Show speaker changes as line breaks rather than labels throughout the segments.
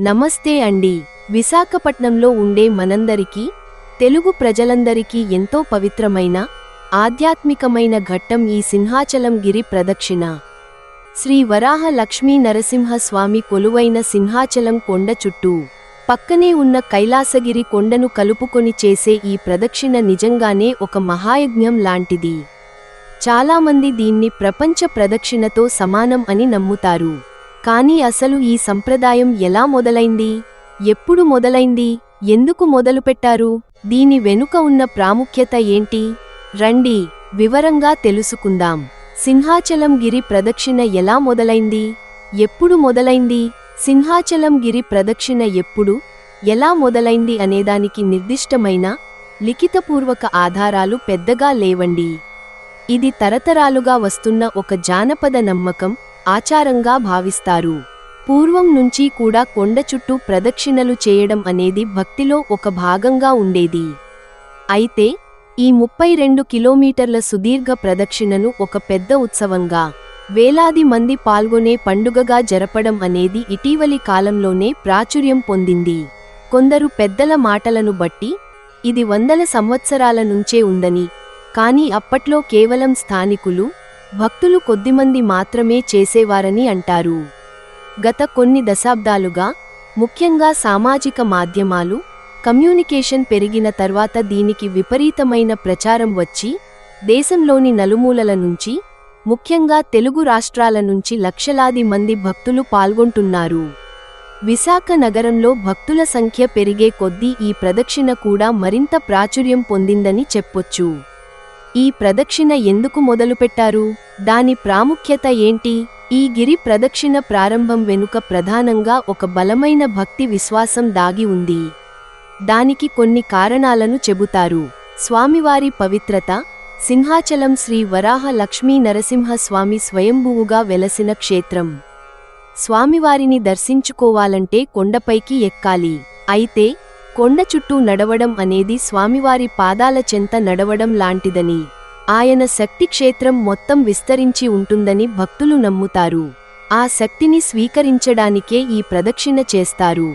నమస్తే అండి. విశాఖపట్నంలో ఉండే మనందరికీ తెలుగు ప్రజలందరికీ ఎంతో పవిత్రమైన ఆధ్యాత్మికమైన ఘట్టం ఈ సింహాచలం గిరి ప్రదక్షిణ. శ్రీ వరాహ లక్ష్మీ నరసింహస్వామి కొలువైన సింహాచలం కొండ చుట్టూ పక్కనే ఉన్న కైలాసగిరి కొండను కలుపుకొని చేసే ఈ ప్రదక్షిణ నిజంగానే ఒక మహాయజ్ఞం లాంటిది. చాలామంది దీన్ని ప్రపంచ ప్రదక్షిణతో సమానం అని నమ్ముతారు. కానీ అసలు ఈ సంప్రదాయం ఎలా మొదలైంది? ఎప్పుడు మొదలైంది? ఎందుకు మొదలుపెట్టారు? దీని వెనుక ఉన్న ప్రాముఖ్యత ఏంటి? రండి వివరంగా తెలుసుకుందాం. సింహాచలం గిరి ప్రదక్షిణ ఎలా మొదలైంది? ఎప్పుడు మొదలైంది? సింహాచలం గిరి ప్రదక్షిణ ఎప్పుడు? ఎలా మొదలైంది అనేదానికి నిర్దిష్టమైన లిఖితపూర్వక ఆధారాలు పెద్దగా లేవండి. ఇది తరతరాలుగా వస్తున్న ఒక జానపద నమ్మకం ఆచారంగా భావిస్తారు. పూర్వం నుంచి కూడా కొండ చుట్టూ ప్రదక్షిణలు చేయడం అనేది భక్తిలో ఒక భాగంగా ఉండేది. అయితే ఈ ముప్పై రెండు కిలోమీటర్ల సుదీర్ఘ ప్రదక్షిణను ఒక పెద్ద ఉత్సవంగా వేలాది మంది పాల్గొనే పండుగగా జరపడం అనేది ఇటీవలి కాలంలోనే ప్రాచుర్యం పొందింది. కొందరు పెద్దల మాటలను బట్టి ఇది వందల సంవత్సరాల నుంచే ఉందని కాని అప్పట్లో కేవలం స్థానికులు భక్తులు కొద్దిమంది మాత్రమే చేసేవారని అంటారు. గత కొన్ని దశాబ్దాలుగా ముఖ్యంగా సామాజిక మాధ్యమాలు కమ్యూనికేషన్ పెరిగిన తర్వాత దీనికి విపరీతమైన ప్రచారం వచ్చి దేశంలోని నలుమూలల నుంచి ముఖ్యంగా తెలుగు రాష్ట్రాల నుంచి లక్షలాది మంది భక్తులు పాల్గొంటున్నారు. విశాఖ నగరంలో భక్తుల సంఖ్య పెరిగే కొద్దీ ఈ ప్రదక్షిణ కూడా మరింత ప్రాచుర్యం పొందిందని చెప్పొచ్చు. ఈ ప్రదక్షిణ ఎందుకు మొదలుపెట్టారు? దాని ప్రాముఖ్యత ఏంటి? ఈ గిరి ప్రదక్షిణ ప్రారంభం వెనుక ప్రధానంగా ఒక బలమైన భక్తి విశ్వాసం దాగి ఉంది. దానికి కొన్ని కారణాలను చెబుతారు. స్వామివారి పవిత్రత సింహాచలం శ్రీ వరాహ లక్ష్మీ నరసింహ స్వామి స్వయంభువుగా వెలసిన క్షేత్రం. స్వామివారిని దర్శించుకోవాలంటే కొండపైకి ఎక్కాలి. అయితే కొండ చుట్టూ నడవడం అనేది స్వామివారి పాదాల చెంత నడవడం లాంటిదని ఆయన శక్తి క్షేత్రం మొత్తం విస్తరించి ఉంటుందని భక్తులు నమ్ముతారు. ఆ శక్తిని స్వీకరించడానికే ఈ ప్రదక్షిణ చేస్తారు.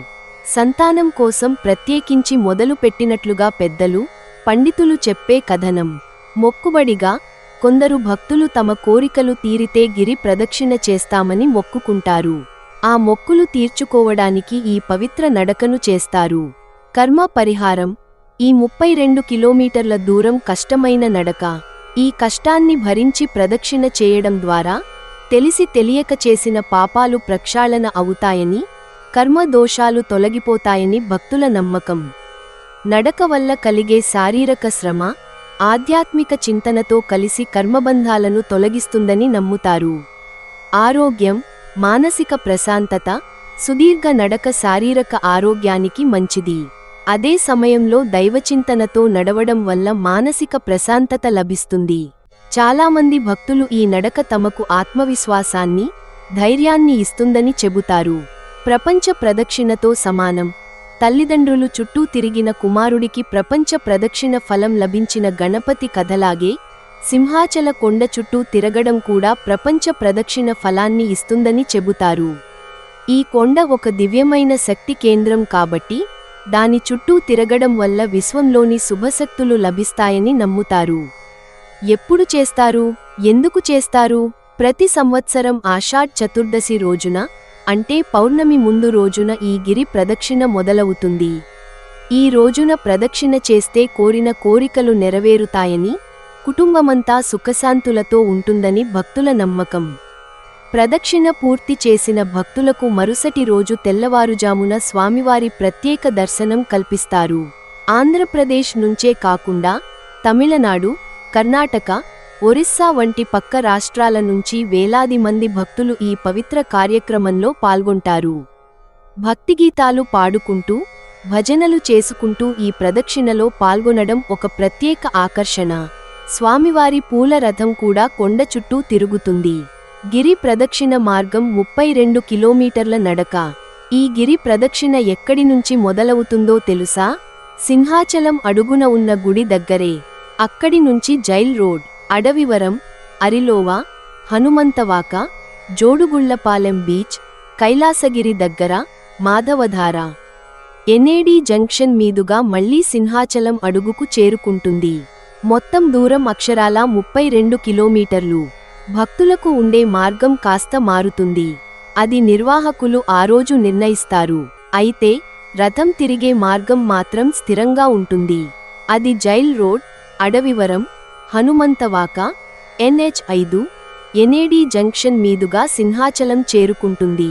సంతానం కోసం ప్రత్యేకించి మొదలు పెట్టినట్లుగా పెద్దలు పండితులు చెప్పే కథనం. మొక్కుబడిగా కొందరు భక్తులు తమ కోరికలు తీరితే గిరి ప్రదక్షిణ చేస్తామని మొక్కుకుంటారు. ఆ మొక్కులు తీర్చుకోవడానికి ఈ పవిత్ర నడకను చేస్తారు. కర్మ పరిహారం ఈ ముప్పై రెండు కిలోమీటర్ల దూరం కష్టమైన నడక. ఈ కష్టాన్ని భరించి ప్రదక్షిణ చేయడం ద్వారా తెలిసి తెలియక చేసిన పాపాలు ప్రక్షాళన అవుతాయని కర్మ దోషాలు తొలగిపోతాయని భక్తుల నమ్మకం. నడక వల్ల కలిగే శారీరక శ్రమ ఆధ్యాత్మిక చింతనతో కలిసి కర్మబంధాలను తొలగిస్తుందని నమ్ముతారు. ఆరోగ్యం మానసిక ప్రశాంతత సుదీర్ఘ నడక శారీరక ఆరోగ్యానికి మంచిది. అదే సమయంలో దైవచింతనతో నడవడం వల్ల మానసిక ప్రశాంతత లభిస్తుంది. చాలామంది భక్తులు ఈ నడక తమకు ఆత్మవిశ్వాసాన్ని ధైర్యాన్ని ఇస్తుందని చెబుతారు. ప్రపంచ ప్రదక్షిణతో సమానం. తల్లిదండ్రులు చుట్టూ తిరిగిన కుమారుడికి ప్రపంచ ప్రదక్షిణ ఫలం లభించిన గణపతి కథలాగే సింహాచల కొండ చుట్టూ తిరగడం కూడా ప్రపంచ ప్రదక్షిణ ఫలాన్ని ఇస్తుందని చెబుతారు. ఈ కొండ ఒక దివ్యమైన శక్తి కేంద్రం కాబట్టి దాని చుట్టూ తిరగడం వల్ల విశ్వంలోని శుభశక్తులు లభిస్తాయని నమ్ముతారు. ఎప్పుడు చేస్తారు? ఎందుకు చేస్తారు? ప్రతి సంవత్సరం ఆషాఢ్ చతుర్దశి రోజున అంటే పౌర్ణమి ముందు రోజున ఈ గిరి ప్రదక్షిణ మొదలవుతుంది. ఈ రోజున ప్రదక్షిణ చేస్తే కోరిన కోరికలు నెరవేరుతాయని కుటుంబమంతా సుఖశాంతులతో ఉంటుందని భక్తుల నమ్మకం. ప్రదక్షిణ పూర్తి చేసిన భక్తులకు మరుసటి రోజు తెల్లవారుజామున స్వామివారి ప్రత్యేక దర్శనం కల్పిస్తారు. ఆంధ్రప్రదేశ్ నుంచే కాకుండా తమిళనాడు కర్ణాటక ఒరిస్సా వంటి పక్క రాష్ట్రాల నుంచి వేలాది మంది భక్తులు ఈ పవిత్ర కార్యక్రమంలో పాల్గొంటారు. భక్తిగీతాలు పాడుకుంటూ భజనలు చేసుకుంటూ ఈ ప్రదక్షిణలో పాల్గొనడం ఒక ప్రత్యేక ఆకర్షణ. స్వామివారి పూల రథం కూడా కొండ చుట్టూ తిరుగుతుంది. గిరి ప్రదక్షిణ మార్గం ముప్పై రెండు కిలోమీటర్ల నడక. ఈ గిరి ప్రదక్షిణ ఎక్కడి నుంచి మొదలవుతుందో తెలుసా? సింహాచలం అడుగున ఉన్న గుడి దగ్గరే. అక్కడి నుంచి jail road Adavivaram Arilova Hanumanthavaka Jodugullapalem beach Kailasagiri దగ్గర మాధవధార. ఎన్ఏడి జంక్షన్ మీదుగా మళ్ళీ సింహాచలం అడుగుకు చేరుకుంటుంది. మొత్తం దూరం అక్షరాల ముప్పై రెండు కిలోమీటర్లు. భక్తులకు ఉండే మార్గం కాస్త మారుతుంది. అది నిర్వాహకులు ఆ రోజు నిర్ణయిస్తారు. అయితే రథం తిరిగే మార్గం మాత్రం స్థిరంగా ఉంటుంది. అది jail road Adavivaram Hanumanthavaka NH ఐదు ఎన్ఏడి జంక్షన్ మీదుగా సింహాచలం చేరుకుంటుంది.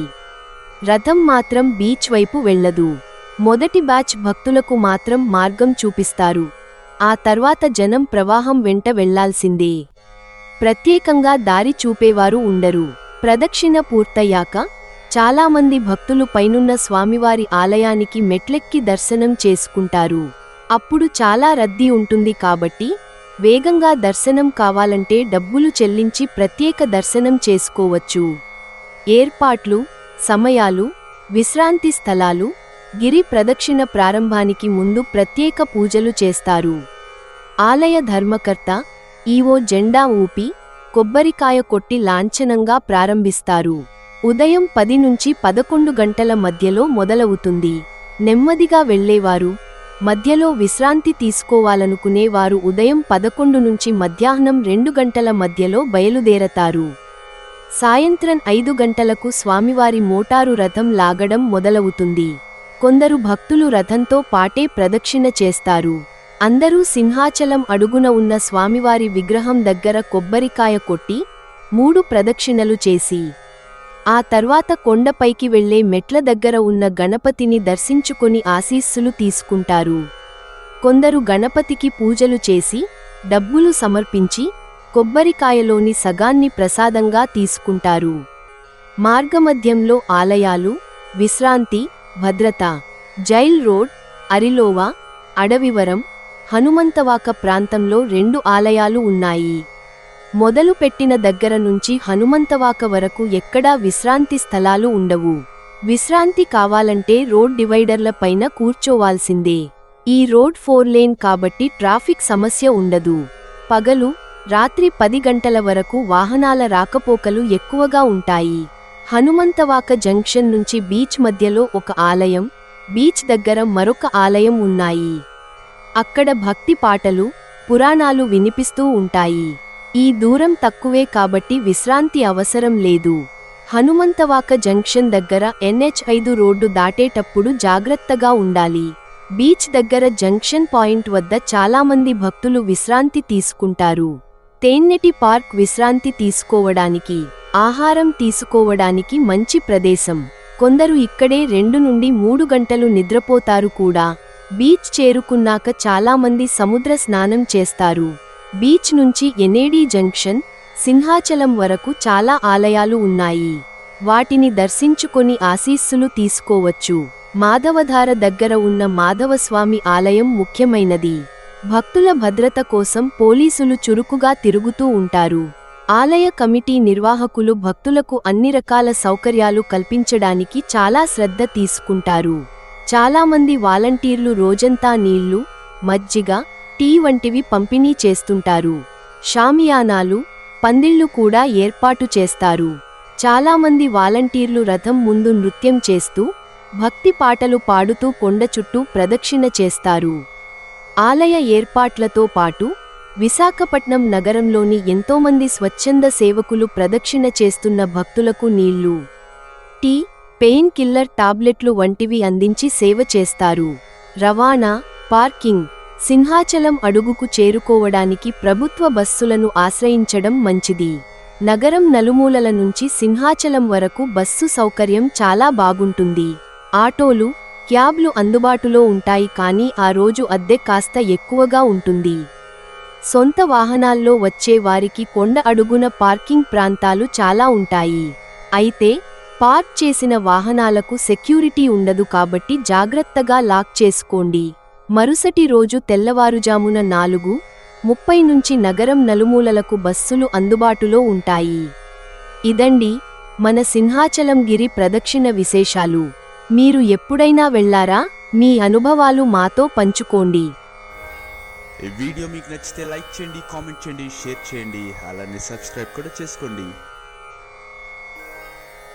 రథం మాత్రం బీచ్ వైపు వెళ్ళదు. మొదటి బ్యాచ్ భక్తులకు మాత్రం మార్గం చూపిస్తారు. ఆ తర్వాత జనం ప్రవాహం వెంట వెళ్ళాల్సిందే. ప్రత్యేకంగా దారి చూపేవారు ఉండరు. ప్రదక్షిణ పూర్తయ్యాక చాలామంది భక్తులు పైనున్న స్వామివారి ఆలయానికి మెట్లెక్కి దర్శనం చేసుకుంటారు. అప్పుడు చాలా రద్దీ ఉంటుంది కాబట్టి వేగంగా దర్శనం కావాలంటే డబ్బులు చెల్లించి ప్రత్యేక దర్శనం చేసుకోవచ్చు. ఏర్పాట్లు సమయాలు విశ్రాంతి స్థలాలు గిరి ప్రదక్షిణ ప్రారంభానికి ముందు ప్రత్యేక పూజలు చేస్తారు. ఆలయ ధర్మకర్త ఈవో జెండా ఊపి కొబ్బరికాయ కొట్టి లాంఛనంగా ప్రారంభిస్తారు. ఉదయం పది నుంచి పదకొండు గంటల మధ్యలో మొదలవుతుంది. నెమ్మదిగా వెళ్ళేవారు మధ్యలో విశ్రాంతి తీసుకోవాలనుకునే వారు ఉదయం పదకొండు నుంచి మధ్యాహ్నం రెండు గంటల మధ్యలో బయలుదేరతారు. సాయంత్రం ఐదు గంటలకు స్వామివారి మోటారు రథం లాగడం మొదలవుతుంది. కొందరు భక్తులు రథంతో పాటే ప్రదక్షిణ చేస్తారు. అందరూ సింహాచలం అడుగున ఉన్న స్వామివారి విగ్రహం దగ్గర కొబ్బరికాయ కొట్టి మూడు ప్రదక్షిణలు చేసి ఆ తర్వాత కొండపైకి వెళ్ళే మెట్ల దగ్గర ఉన్న గణపతిని దర్శించుకొని ఆశీస్సులు తీసుకుంటారు. కొందరు గణపతికి పూజలు చేసి డబ్బులు సమర్పించి కొబ్బరికాయలోని సగాన్ని ప్రసాదంగా తీసుకుంటారు. మార్గమధ్యంలో ఆలయాలు విశ్రాంతి భద్రత జైల్ రోడ్ అరిలోవా అడవివరం హనుమంతవాక ప్రాంతంలో రెండు ఆలయాలు ఉన్నాయి. మొదలు పెట్టిన దగ్గర నుంచి హనుమంతవాక వరకు ఎక్కడా విశ్రాంతి స్థలాలు ఉండవు. విశ్రాంతి కావాలంటే రోడ్ డివైడర్ల పైన కూర్చోవాల్సిందే. ఈ రోడ్ ఫోర్ లేన్ కాబట్టి ట్రాఫిక్ సమస్య ఉండదు. పగలు రాత్రి పది గంటల వరకు వాహనాల రాకపోకలు ఎక్కువగా ఉంటాయి. హనుమంతవాక జంక్షన్ నుంచి బీచ్ మధ్యలో ఒక ఆలయం బీచ్ దగ్గర మరొక ఆలయం ఉన్నాయి. అక్కడ భక్తి పాటలు పురాణాలు వినిపిస్తూ ఉంటాయి. ఈ దూరం తక్కువే కాబట్టి విశ్రాంతి అవసరం లేదు. హనుమంతవాక జంక్షన్ దగ్గర ఎన్హెచ్ ఐదు రోడ్డు దాటేటప్పుడు జాగ్రత్తగా ఉండాలి. బీచ్ దగ్గర జంక్షన్ పాయింట్ వద్ద చాలామంది భక్తులు విశ్రాంతి తీసుకుంటారు. తేన్నెటి పార్క్ విశ్రాంతి తీసుకోవడానికి ఆహారం తీసుకోవడానికి మంచి ప్రదేశం. కొందరు ఇక్కడే రెండు నుండి మూడు గంటలు నిద్రపోతారు కూడా. బీచ్ చేరుకున్నాక చాలామంది సముద్ర స్నానం చేస్తారు. బీచ్ నుంచి ఎనేడీ జంక్షన్ సింహాచలం వరకు చాలా ఆలయాలు ఉన్నాయి. వాటిని దర్శించుకొని ఆశీస్సులు తీసుకోవచ్చు. మాధవధార దగ్గర ఉన్న మాధవస్వామి ఆలయం ముఖ్యమైనది. భక్తుల భద్రత కోసం పోలీసులు చురుకుగా తిరుగుతూ ఉంటారు. ఆలయ కమిటీ నిర్వాహకులు భక్తులకు అన్ని రకాల సౌకర్యాలు కల్పించడానికి చాలా శ్రద్ధ తీసుకుంటారు. చాలామంది వాలంటీర్లు రోజంతా నీళ్ళు మజ్జిగ టీ వంటివి పంపిణీ చేస్తుంటారు. షామియానాలు పందిళ్ళు కూడా ఏర్పాటు చేస్తారు. చాలామంది వాలంటీర్లు రథం ముందు నృత్యం చేస్తూ భక్తి పాటలు పాడుతూ కొండ చుట్టూ ప్రదక్షిణ చేస్తారు. ఆలయ ఏర్పాట్లతో పాటు విశాఖపట్నం నగరంలోని ఎంతోమంది స్వచ్ఛంద సేవకులు ప్రదక్షిణ చేస్తున్న భక్తులకు నీళ్ళు టీ పెయిన్ కిల్లర్ టాబ్లెట్లు వంటివి అందించి సేవ చేస్తారు. రవాణా పార్కింగ్ సింహాచలం అడుగుకు చేరుకోవడానికి ప్రభుత్వ బస్సులను ఆశ్రయించడం మంచిది. నగరం నలుమూలల నుంచి సింహాచలం వరకు బస్సు సౌకర్యం చాలా బాగుంటుంది. ఆటోలు క్యాబ్లు అందుబాటులో ఉంటాయి కానీ ఆ రోజు అద్దె కాస్త ఎక్కువగా ఉంటుంది. సొంత వాహనాల్లో వచ్చే వారికి కొండ అడుగున పార్కింగ్ ప్రాంతాలు చాలా ఉంటాయి. అయితే పార్క్ చేసిన వాహనాలకు సెక్యూరిటీ ఉండదు కాబట్టి జాగ్రత్తగా లాక్ చేసుకోండి. మరుసటి రోజు తెల్లవారుజామున నాలుగు ముప్పై నుంచి నగరం నలుమూలలకు బస్సులు అందుబాటులో ఉంటాయి. ఇదండి మన సింహాచలం గిరి ప్రదక్షిణ విశేషాలు. మీరు ఎప్పుడైనా వెళ్ళారా? మీ అనుభవాలు మాతో పంచుకోండి.
ఈ వీడియో మీకు నచ్చితే లైక్ చేయండి కామెంట్ చేయండి షేర్ చేయండి అలానే సబ్స్క్రైబ్ కూడా చేసుకోండి.